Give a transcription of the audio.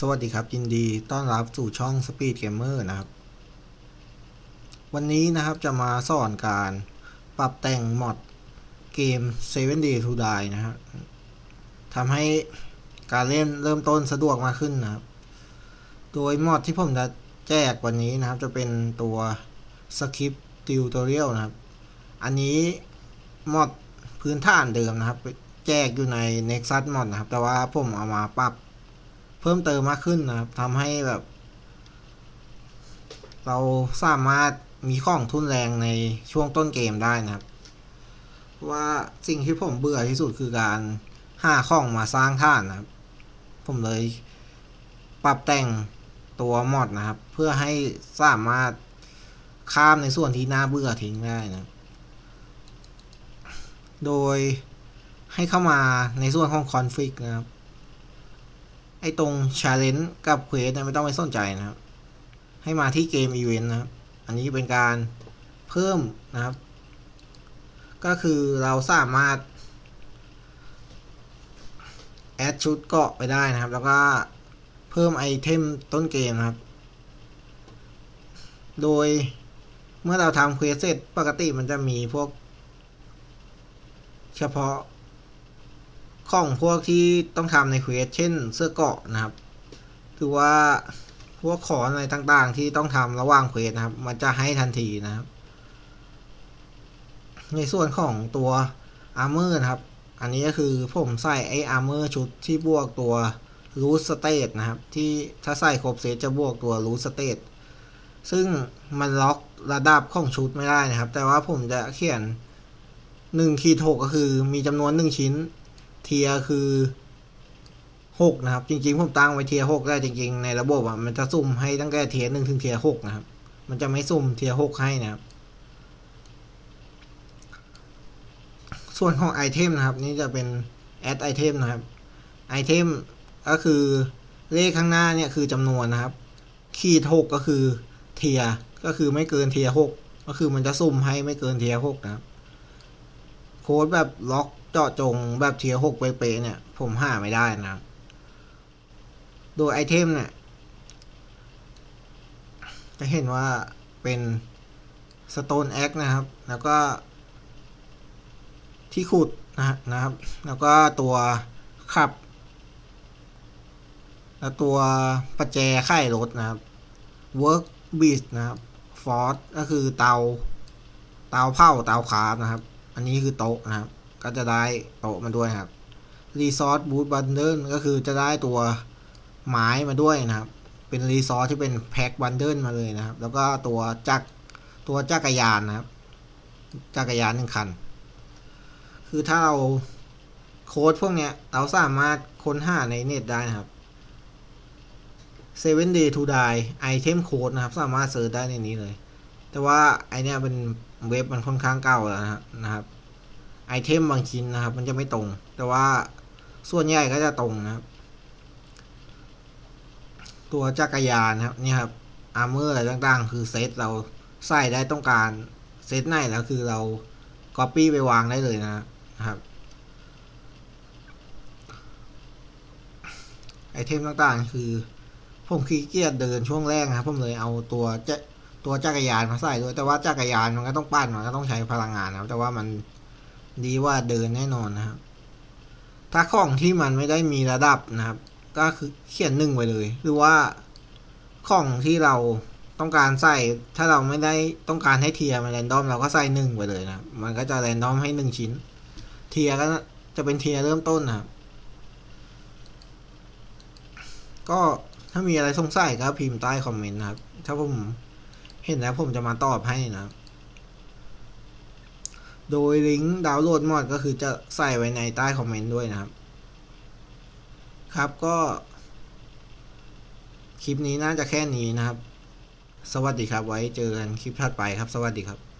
สวัสดีครับยินดีต้อนรับสู่ช่อง Speed Gamer นะครับ วันนี้นะครับจะมาสอนการปรับแต่งมอดเกม 7 Day to Die นะครับทำให้การเล่นเริ่มต้นสะดวกมากขึ้นนะครับ โดยมอดที่ผมจะแจกวันนี้นะครับ จะเป็นตัว Script Tutorial นะครับ อันนี้มอดพื้นฐานเดิมนะครับ แจกอยู่ใน Nexus Mod นะครับ แต่ว่าผมเอามาปรับ เพิ่มเติมมากขึ้นนะครับทำให้แบบ เราสามารถมีของทุนแรงในช่วงต้นเกมได้นะครับ ว่าสิ่งที่ผมเบื่อที่สุดคือการหาของมาสร้างท่านนะครับ ผมเลยปรับแต่งตัวมอดนะครับ เพื่อให้สามารถข้ามในส่วนที่น่าเบื่อทิ้งได้นะ โดยให้เข้ามาในส่วนของคอนฟิกนะครับ ไอ้ตรง Challenge กับ Quest เนี่ยไม่ต้องไปสนใจนะครับ ให้มาที่เกม Event นะครับ อันนี้เป็นการเพิ่มนะครับ ก็คือเราสามารถแอดชุดเกาะไปได้นะครับ แล้วก็เพิ่มไอเทมต้นเกมนะครับ โดยเมื่อเราทำเควสเสร็จปกติมันจะมีพวก เฉพาะ ของพวกที่ต้องทำในเควสเช่นเสื้อเกาะนะครับคือว่าพวกขออะไรต่างๆ ที่ต้องทำระหว่างเควสนะครับ มันจะให้ทันทีนะครับ ในส่วนของตัวอาร์เมอร์นะครับ อันนี้ก็คือผมใส่ไออาร์เมอร์ชุดที่บวกตัวรูสเตตนะครับ ที่ถ้าใส่ครบเซตจะบวกตัวรูสเตตซึ่งมันล็อกระดับของชุดไม่ได้นะครับ แต่ว่าผมจะเขียนหนึ่งขีดหกก็คือมีจำนวนหนึ่งชิ้น เทียคือหกนะครับ จริงๆผมตั้งไว้เทียหกได้จริง ๆ ในระบบอะมันจะสุ่มให้ตั้งแต่เทียหนึ่งถึงเทียหกนะครับ มันจะไม่สุ่มเทียหกให้นะครับ ส่วนของไอเทมนะครับ นี่จะเป็นแอดไอเทมนะครับไอเทมก็คือเลขข้างหน้าเนี่ยคือจำนวนนะครับ ขีดหกก็คือเทียก็คือไม่เกินเทียหกก็คือมันจะสุ่มให้ไม่เกินเทียหกนะครับ โค้ดแบบล็อก เจาะจงแบบเทียหกเป๊ะๆเนี่ย ผมหาไม่ได้นะ โดยไอเทมเนี่ย จะเห็นว่าเป็น Stone Axe นะครับ แล้วก็ ที่ขุดนะนะครับ แล้วก็ตัวขับ แล้วตัวประแจไข่รถนะครับ Work Beast นะครับ Force ก็คือเตา เตาเผาเตาคาร์บนะครับ อันนี้คือโต๊ะนะครับ ก็จะได้โต๊ะมาด้วยครับ Resource Boot Bundle ก็คือจะได้ตัวไม้มาด้วยนะครับ เป็นรีซอสที่เป็นแพ็คบันเดิลมาเลยนะครับ แล้วก็ตัวจักรตัวจักรยานนะครับ จักรยานหนึ่งคัน คือถ้าเราโค้ดพวกเนี้ย เราสามารถค้นหาในเน็ตได้นะครับ seven day to die item code นะครับ สามารถเซิร์ชได้ในนี้เลย แต่ว่าไอเนี้ยเป็นเว็บมันค่อนข้างเก่าแล้วนะครับ ไอเทมบางชิ้นนะครับ มันจะไม่ตรง แต่ว่าส่วนใหญ่ก็จะตรงนะครับ ตัวจักรยานนะครับนี่ครับอาร์เมอร์อะไรต่างๆ คือเซตเราใส่ได้ต้องการเซตไหนแล้วคือเรา Copy ไปวางได้เลยนะครับไอเทมต่างๆ คือ ผมขี้เกียจเดินช่วงแรกนะครับผมเลยเอาตัวจะตัวจักรยานมาใส่ด้วยแต่ว่าจักรยานมันก็ต้องปั้นมันก็ต้องใช้พลังงานนะครับ แต่ว่ามัน ดีว่าเดินแน่นอนนะครับ ถ้าของที่มันไม่ได้มีระดับนะครับ ก็คือเขียนหนึ่งไว้เลย หรือว่าของที่เราต้องการใส่ถ้าเราไม่ได้ต้องการให้เทียมันแรนดอมเราก็ใส่หนึ่งไปเลยนะมันก็จะแรนดอมให้หนึ่งชิ้น เทียก็จะเป็นเทียเริ่มต้นนะครับ ก็ถ้ามีอะไรสงสัยก็พิมพ์ใต้คอมเมนต์นะครับ ถ้าผมเห็นแล้วผมจะมาตอบให้นะครับ โดยลิงก์ดาวน์โหลดมอดก็คือจะใส่ไว้ในใต้คอมเมนต์ด้วยนะครับ ครับก็ คลิปนี้น่าจะแค่นี้นะครับ สวัสดีครับไว้เจอกันคลิปถัดไปครับ สวัสดีครับ